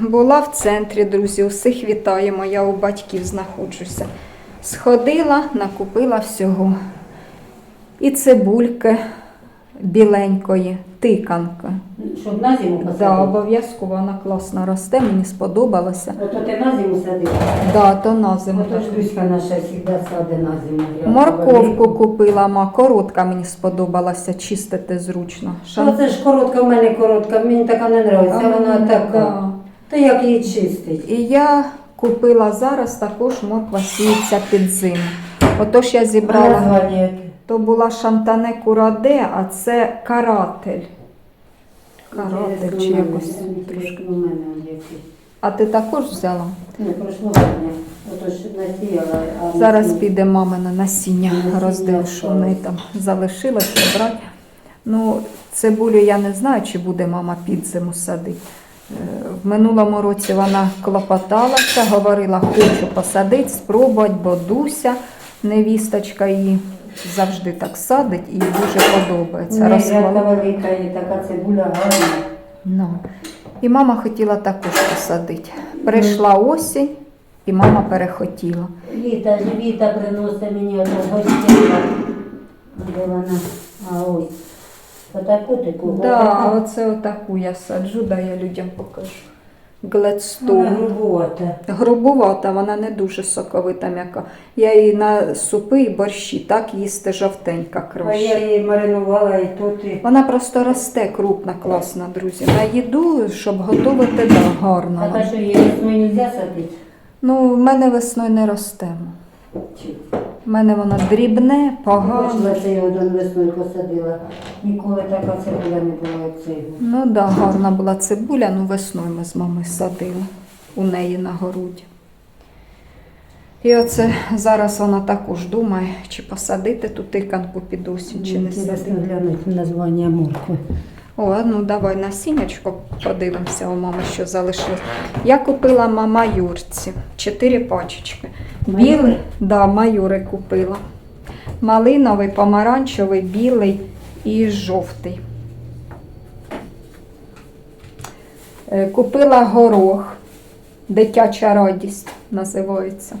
Була в центрі, друзі, усіх вітаємо. Я у батьків знаходжуся. Сходила, накупила всього. І цибульки біленької, тиканка. Щоб на зиму посадити? Да, обов'язково вона класно росте, мені сподобалося. Ото ти на зиму садила? Да, то на зиму. Ото ж Люська наша завжди сади на зиму. Я Морковку купила, ма, коротка мені сподобалася, чистити зручно. Що це ж коротка, в мене коротка, мені така не подобається, А, вона така. да. То як її чистить? І я купила зараз також морква сіється під зиму. Отож я зібрала. яке? То була шантане кураде, а це каратель. Каратель чи якось трошки. А ти також взяла? Пройшло насіяла. Зараз піде мамине насіння, Насіння роздив, що в неї там залишилося брати. Ну, цибулю я не знаю, чи буде мама під зиму садити. Е, В минулому році вона клопоталася, говорила, хочу посадити, спробувати, бо Дуся, невісточка її завжди так садить і дуже подобається. Не, велика і така цибуля гарна. Ну. І мама хотіла також посадити. Прийшла осінь, і мама перехотіла. Віта, Віта приносить мені одну гостинку. Де вона? А ось. Отаку таку. Да, оце отаку я саджу, да я людям покажу. Гледстоун. грубовата. Грубувата, вона не дуже соковита м'яка. Я її на супи і борщі так їсти жовтенька А я її маринувала і тут і. Вона просто росте крупна, класна, друзі. На їду, щоб готувати, да, гарно. А та, що її весною не можна садити? Ну, в мене весною не росте. У мене воно дрібне, погане. Бачила, що я один весною посадила. Ніколи така цибуля не була, як цей. Ну да, гарна була цибуля, ну весною ми з мамою садили у неї на городі. І оце зараз вона також думає, чи посадити ту тиканку під осінь, чи не Інтересно садити. глянути названня моркви. О, ну давай насіннячко подивимося у мами, що залишилось. Я купила мама Юрці, чотири пачечки. Білий, да, майори купила. Малиновий, помаранчевий, білий і жовтий. Е, Купила горох, дитяча радість називається.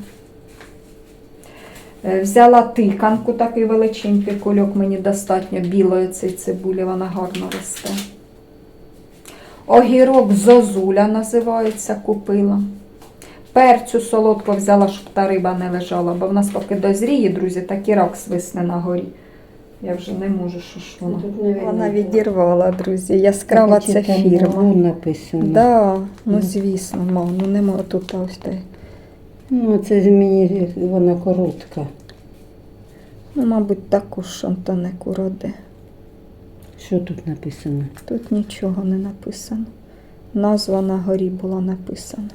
Е, Взяла тиканку, такий величенький кульок, мені достатньо білої цієї цибулі, вона гарно росте. Огірок зозуля називається, купила. Перцю солодко взяла, щоб та риба не лежала, бо в нас поки дозріє, друзі, так і рак свисне на горі. Я вже не можу, що ж видно. Вона відірвала, друзі. Яскрава це фірма. написано. Да, ну звісно, мам, ну нема тут ось так. Ну, це з мені вона коротка. Ну, мабуть, також шантане куроде. Що тут написано? Тут нічого не написано. Назва на горі була написана.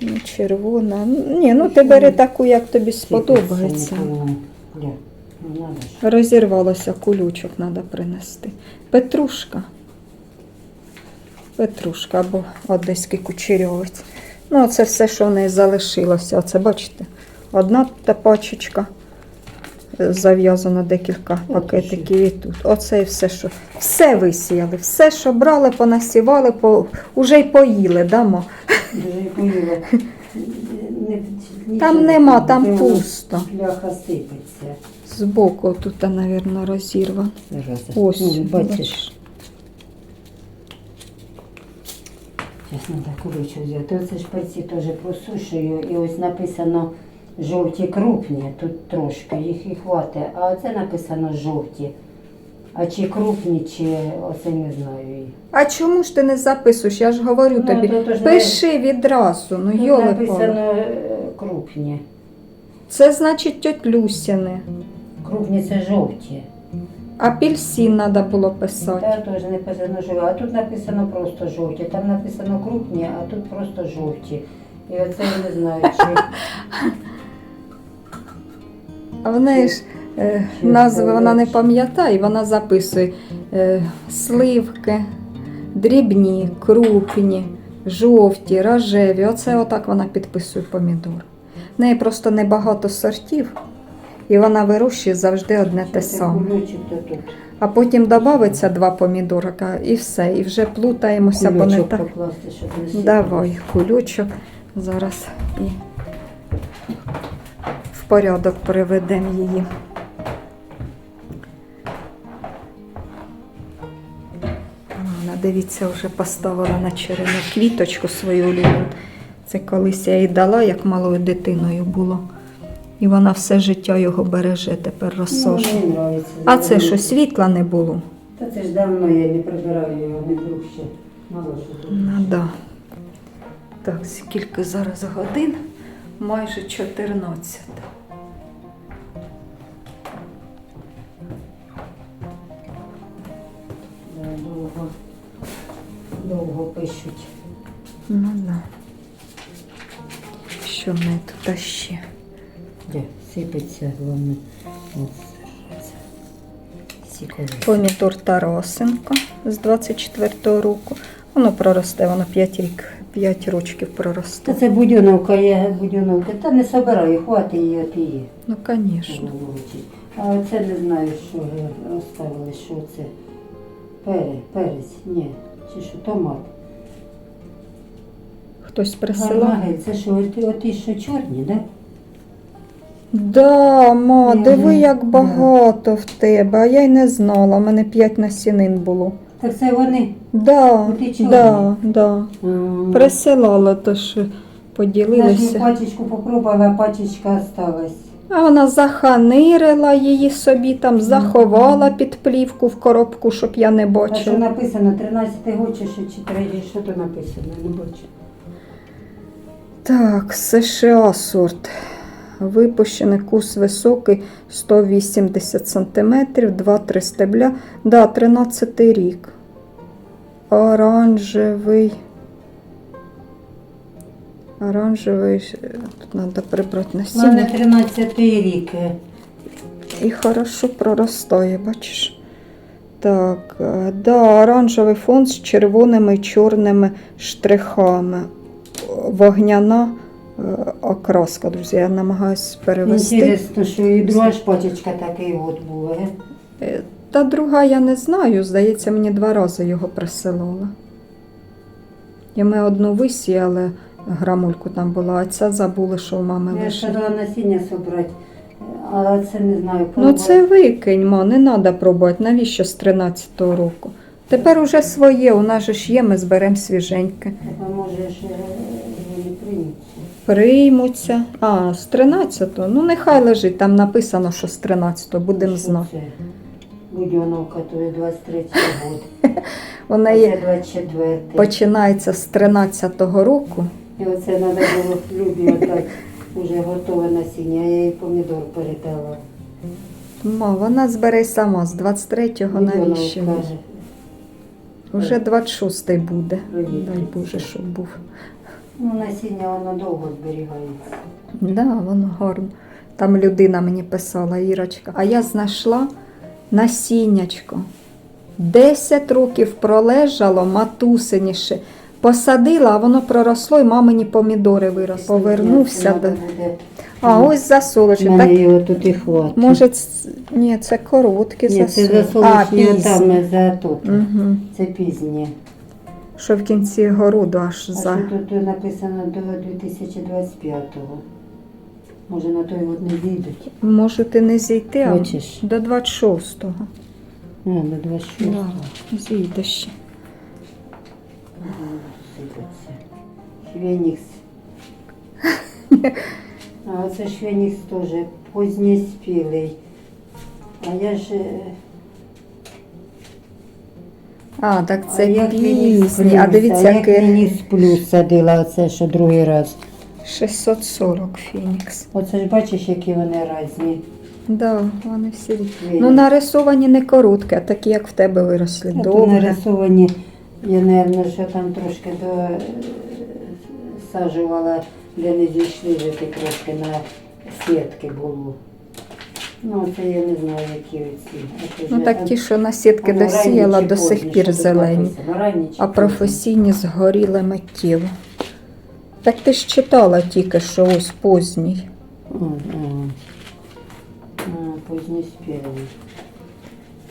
Ну, червона. Ні, ну ти бери таку, як тобі сподобається. Ну. Розірвалося кулючок, треба принести. Петрушка. Петрушка або одеський кучерьовець. Ну, це все, що в неї залишилося. Оце, бачите, одна та пачечка. Зав'язано декілька пакетиків і тут. Оце і все, що. Все висіяли. Все, що брали, понасівали, по... уже й поїли, дамо. Там нема, там пусто. Пляха сипеться. Збоку тут, мабуть, розірвано. Ось, Ну, бачиш. Зараз треба кулючу взяти. Оце ж перці теж просушую. І ось написано жовті крупні, тут трошки, їх і хватить. А оце написано жовті. А чи крупні, чи оце не знаю. А чому ж ти не записуєш? Я ж говорю Ну, тобі. то- то ж не- Пиши відразу, ну Тут йоли написано е, крупні. Це значить тьоть Люсіни. Крупні це жовті. Апельсин треба було писати. Та теж написано жовті. А тут написано просто жовті. Там написано крупні, а тут просто жовті. І оце я не знаю, чи А в неї ж е, назви вона не пам'ятає, вона записує е, сливки, дрібні, крупні, жовті, рожеві. Оце отак вона підписує помідор. В неї просто небагато сортів. і вона вирощує завжди одне те саме. А потім додається два помідорка і все, і вже плутаємося, бо не так. Давай кульочок. Зараз і порядок приведемо її. Вона, дивіться, вже поставила на черену квіточку свою улюблену. Це колись я їй дала, як малою дитиною було. І вона все життя його береже, тепер Ну, розсошує. мені нравиться. А це що, світла не було? Та це ж давно я не прибираю його, не друг ще. Мало що тут. Ну да. Так, скільки зараз годин? Майже 14. Довго пишуть. Ну да. Що в неї тут ще? Де? Сипеться, головне. Помідор Тарасенко з 24-го року. Воно проросте, воно 5 рік, 5 рочків Та проросте. це будьоновка, є будьоновка. Та не собираю, хватить її от її. Ну, звісно. А оце не знаю, що ви розставили, що це. Пере, перець, ні. Чи що, томат. Хтось присилав? Гармаги, це що, оті, оті що чорні, да? Да, ма, Мгм. диви, як багато в тебе, а я й не знала, у мене 5 насінин було. Так це вони. Да, і чорні. да, да. М. Присилала, то що Я ж поділилися. пачечку попробувала, а пачечка осталась. А вона заханирила її собі, там заховала під плівку в коробку, щоб я не А що бачила. написано, 13 год чи що, чи 3, що то написано, не бачу. Так, США сорт. Випущений кус високий 180 см, 2-3 стебля. Да, 13 рік. Оранжевий. Оранжевий. Тут треба прибрати У мене 13 рік. І хорошо проростає, бачиш? Так, е, да, оранжевий фон з червоними і чорними штрихами. Вогняна е, окраска, друзі. Я намагаюся перевести. Інтересно, що і друга ж пачечка такий от була. Е, Та друга я не знаю, здається, мені два рази його присилала. І ми одну висіяли, грамульку там була, а ця забули, що у мами Я ж лежить. насіння собрати, а це не знаю. Ну це викинь, ма, не треба пробувати. Навіщо з 13-го року? Тепер уже своє, у нас же ж є, ми зберемо свіженьке. А може ж е, вони приймуться. А, з 13-го. Ну нехай лежить, там написано, що з 13-го, будемо знати. це? Будьоновка, то є 23 год. У неї це 24. починається з 13-го року. І оце треба було любі отак уже готове насіння. Я їй помідор передала. Ма, вона збере сама з 23-го навіщо? Каже. Уже 26-й буде. Привіт. Дай Боже, щоб був. Ну, насіння воно довго зберігається. Да, воно гарно. Там людина мені писала, Ірочка. А я знайшла насіннячко. 10 років пролежало матусиніше. Посадила, а воно проросло, і мамині помідори виросли. Повернувся до. А ось засолочок. Мене його тут і хватить. може, ц- ні, це короткі Ні, це засолочки. А, засолочні пізні. там за тут. Угу. Це пізні. Що в кінці городу аж А за. що тут написано до 2025-го? Може на той год не зійдуть? Можуть і не зійти, а Хочеш? до 26-го. А, до 26-го. Да, зійде ще. Фенікс. А оце ж Фенікс теж позднеспілий. А я ж... А, так а це я Фенікс пізні. А дивіться, я яке плюс садила, оце що другий раз. 640 Фінікс. Оце ж бачиш, які вони різні. Да, вони всі. різні. Ну, нарисовані не короткі, а такі, як в тебе виросли. А тут Довгі. нарисовані, я, мабуть, що там трошки до саджувала, де не зійшли, вже ти трошки на сітки було. Ну, це я не знаю, які оці. Ну так ті, що на сітки Воно досіяла, ранні чи до сих пір що тут зелені. написано, ранні чи А професійні згоріли миттєво. Так ти ж читала тільки, що ось поздній. М, м. позднеспелый.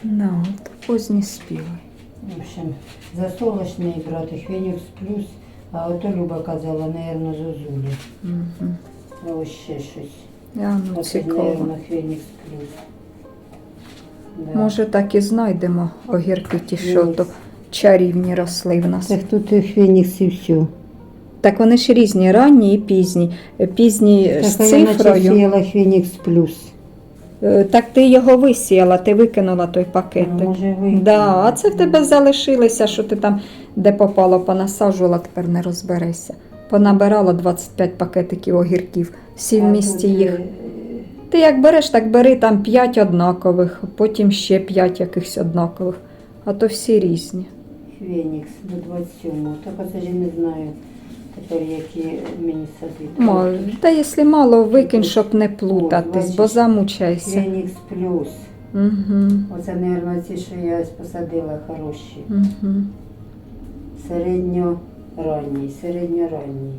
Ну, от, позні співи. В общем, засолочний брати Фенікс плюс, а ото Люба казала, наверно, Зозулі. Угу. А ось ще щось. Я, ну, цікаво. Фенікс плюс. Да. Може, так і знайдемо огірки ті, що то чарівні росли в нас. Це хто той Фенікс і все. Так вони ж різні, ранні і пізні. Е, Пізні з Так, а я наче цифрою. сіяла Фенікс плюс. Е, Так ти його висіяла, ти викинула той пакетик. Може. Да, а це в тебе залишилося, що ти там де попало, понасаджувала, тепер не розберешся. Понабирала 25 пакетиків огірків, всі в місті їх. Ти як береш, так бери там 5 однакових, потім ще 5 якихось однакових, а то всі різні. Фенікс до 27-го. Так оце ж не знаю тепер, які мені садять. Ма, Та якщо мало, викинь, щоб не плутатись, бо бачиш. замучайся. Фенікс плюс. Угу, Оце, мабуть, ці, що я посадила, хороші. угу. Середньоранній, середньоранній.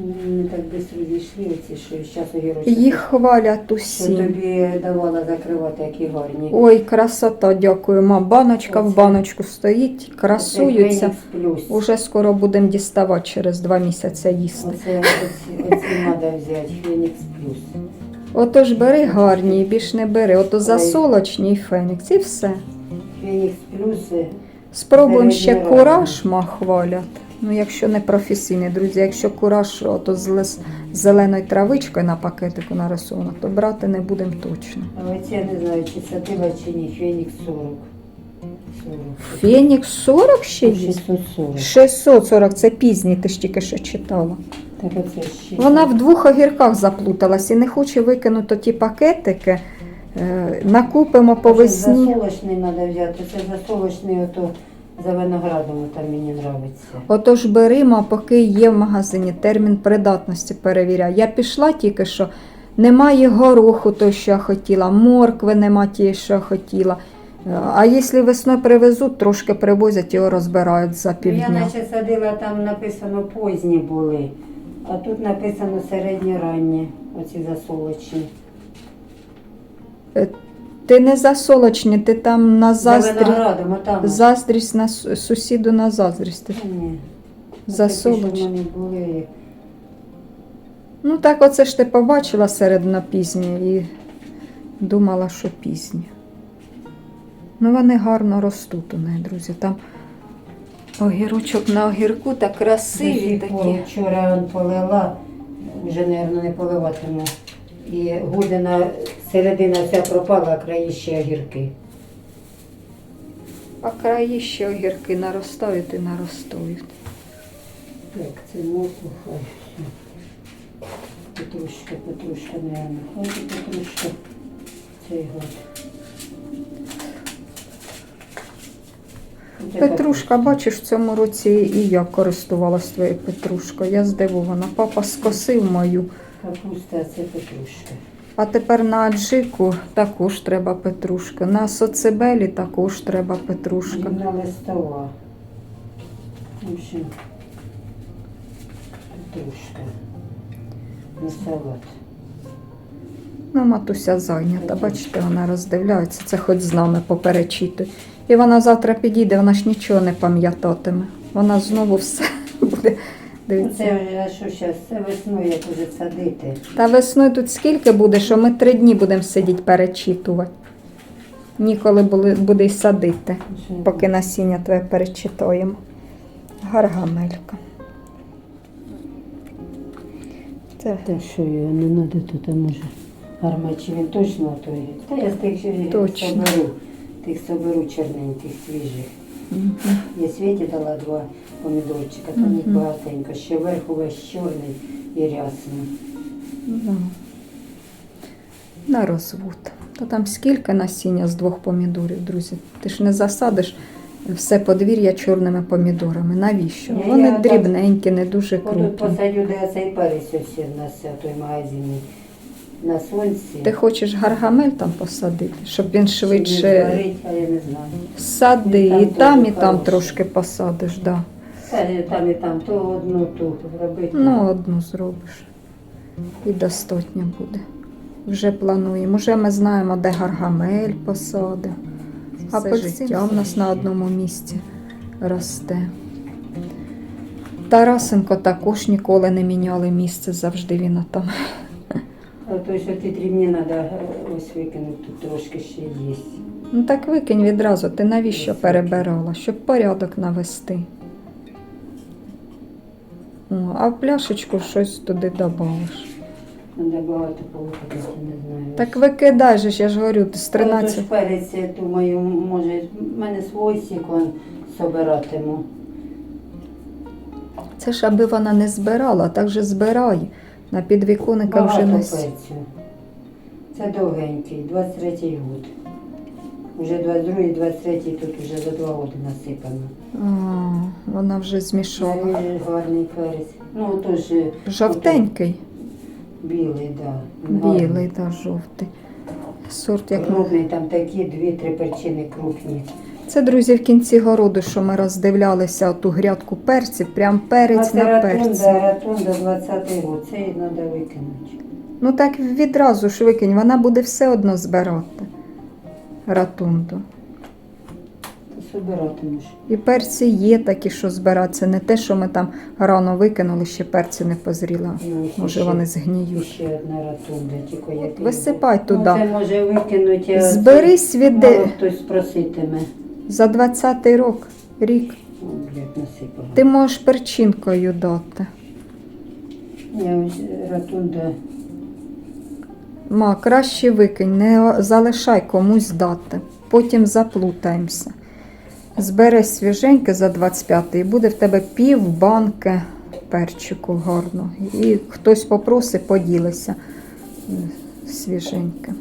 Вони так швидко зійшли, що зараз огірочки. Їх хвалять Що усі. тобі давала закривати, які гарні. Ой, красота, дякую. Ма, баночка в Оце. баночку стоїть, красуються. Фенікс плюс. Уже скоро будемо діставати через два місяці їсти. Оце, оці, оці треба взяти, Фенікс плюс. Ото бери гарні більш не бери. Ото засолочні і фенікс, і все. Фенікс плюс. е, Спробуємо ще Середньо кураж, ма хвалять. Ну, якщо не професійний, друзі, якщо кураж ото з зеленою травичкою на пакетику нарисовано, то брати не будемо точно. А оці я не знаю, чи садила, чи ні. Фенікс 40. 40. Фенікс 40 ще є? 640. 640, це пізній, ти ж тільки що читала. Так оце ще. Вона в двох огірках заплуталась і не хоче викинути ті пакетики. Е, Накупимо по весні. Засолочний треба взяти. Це засолочний ото за виноградом, там мені подобається. Отож беремо, а поки є в магазині термін придатності перевіряю. Я пішла тільки що, немає гороху, той, що я хотіла, моркви нема тієї, що я хотіла. Е, А якщо весною привезуть, трошки привозять, його розбирають за Я наче садила, там написано позні були, а тут написано середньоранні, оці засолочні. Ти не засолочні, ти там на За заздрі... виноградом, заздрість на су- сусіду на заздрість. Ти Та ні. Такі, що в мене були. Ну так оце ж ти побачила середно пізні і думала, що пізні. Ну вони гарно ростуть у неї, друзі. Там огірочок на огірку так красиві такі. Вчора он полила, вже, мабуть, не поливатиму. І гудина, середина вся пропала, а краї ще огірки. А краї ще огірки наростають і наростають. Так, це морква, хай. Петрушка, петрушка, наверное. Хай петрушка. Цей год. Петрушка, бачиш, в цьому році і я користувалась твоєю петрушкою. Я здивована. Папа скосив мою. Капуста, а це петрушка. А тепер на аджику також треба петрушка. На соцебелі також треба петрушка. Вона листова. В общем, петрушка. На салат. Ну, матуся зайнята, бачите, вона роздивляється, це хоч з нами поперечитує. І вона завтра підійде, вона ж нічого не пам'ятатиме. Вона знову все буде Дивитися. Це вже, що зараз? Це весною як уже садити. Та весною тут скільки буде, що ми три дні будемо сидіти перечитувати. Ніколи були- буде й садити, поки насіння твоє перечитуємо. Гаргамелька. Це Та що його не треба тут, а може. Армачі він точно той. Та я з тих Точно. соберу. Тих соберу чорненьких, свіжих. Мгм. Я Світі дала два помідорчика, там їх багатенько. Ще вверху весь чорний і рясний. Ну, на розвод. Та там скільки насіння з двох помідорів, друзі. Ти ж не засадиш все подвір'я чорними помідорами. Навіщо? Ні, Вони я так- дрібненькі, не дуже крупні. посадю, де цей перець ось у нас а той магазині на сонці. Ти хочеш гаргамель там посадити, щоб він швидше а я не знаю. сади, Там і там, і там трошки посадиш. Да. Та там і там, то одну ту робити. Ну, одну зробиш. і достатньо буде. Вже плануємо. Вже ми знаємо, де гаргамель посадимо. Апельсин життя в нас на одному місці росте. Тарасенко також ніколи не міняли місце, завжди він там. А то, що ти дрібні треба ось викинути, тут трошки ще є. Ну так викинь відразу, ти навіщо перебирала? Щоб порядок навести. А в пляшечку щось туди додавиш. Треба багато не знаю. Так викидай же, ж, я ж говорю, ти з Тож 13. перець, я думаю, може, в мене свій сікон собиратиму. Це ж аби вона не збирала, так же збирай. На підвіконника вже не. перцю. Це довгенький, 23-й год. Уже 22-й, 23-й тут вже за два роки насипано. А, вона вже змішала. Дуже гарний перець. Ну, тож е, Жовтенький, білий, так. Да. білий та жовтий. Сорт як Крупний, там такі дві-три перчини крупні. Це, друзі, в кінці городу, що ми роздивлялися ту грядку перців, прям перець а на це перці. ратунда 20-й год. Це її треба викинути. Ну так відразу ж викинь, вона буде все одно збирати ратунду. Собиратимеш. І перці є такі, що збирати. Це не те, що ми там рано викинули, ще перці не позріли. Ну, Може ще- вони згніють. ще одна ратунда, тільки як Висипай Ну, туди. це може викинути. а Збери це мало хтось проситиме. за 20-й рок, рік. О, блядь, насипала. Ти можеш перчинкою дати. Я ось ратунда. Ма, краще викинь, не залишай комусь дати. Потім заплутаємося. Збери свіженьке за 25 і буде в тебе пів банки перчику гарно. І хтось попросить, поділися свіженьке.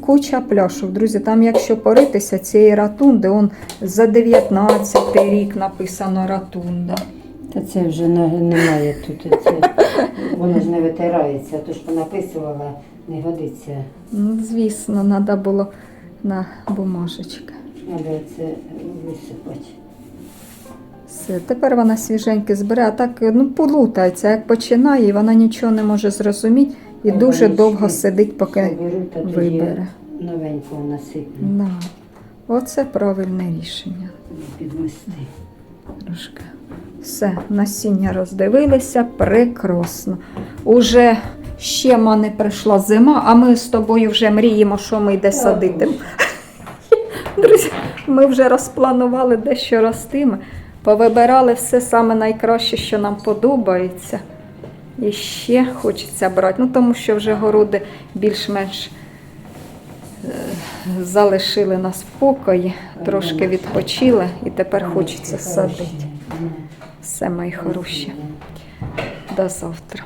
Куча пляшок, друзі. Там, якщо поритися цієї ратунди, он за 19 рік написано ратунда. Та це вже не- немає тут. Це, воно ж не витирається, то ж понаписувала, не годиться. Ну, звісно, треба було на бумажечки. Треба це висипати. Все, тепер вона свіженьке збере, а так ну, полутається, як починає, і вона нічого не може зрозуміти і Ой, дуже довго сидить, поки Соберу, та тоді вибере. новенького насиплю. Да. Оце правильне рішення. Підмести. Трошки. Все, насіння роздивилися, прекрасно. Уже ще ма не прийшла зима, а ми з тобою вже мріємо, що ми йде садити. Друзі, ми вже розпланували дещо ростиме. Повибирали все саме найкраще, що нам подобається. І ще хочеться брати. Ну, тому що вже городи більш-менш е, залишили нас в покої, трошки відпочили і тепер хочеться садити. Все, мої хороші. До завтра.